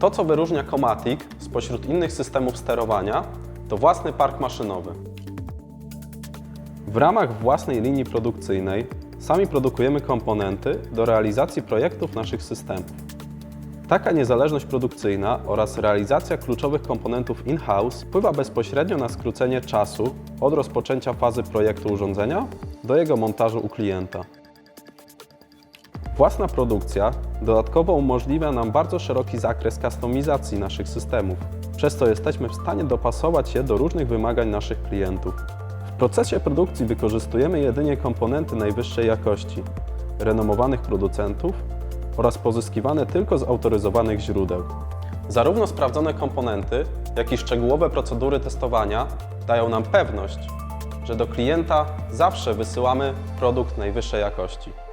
To, co wyróżnia Comatic spośród innych systemów sterowania, to własny park maszynowy. W ramach własnej linii produkcyjnej sami produkujemy komponenty do realizacji projektów naszych systemów. Taka niezależność produkcyjna oraz realizacja kluczowych komponentów in-house wpływa bezpośrednio na skrócenie czasu od rozpoczęcia fazy projektu urządzenia do jego montażu u klienta. Własna produkcja dodatkowo umożliwia nam bardzo szeroki zakres kustomizacji naszych systemów, przez co jesteśmy w stanie dopasować je do różnych wymagań naszych klientów. W procesie produkcji wykorzystujemy jedynie komponenty najwyższej jakości, renomowanych producentów oraz pozyskiwane tylko z autoryzowanych źródeł. Zarówno sprawdzone komponenty, jak i szczegółowe procedury testowania dają nam pewność, że do klienta zawsze wysyłamy produkt najwyższej jakości.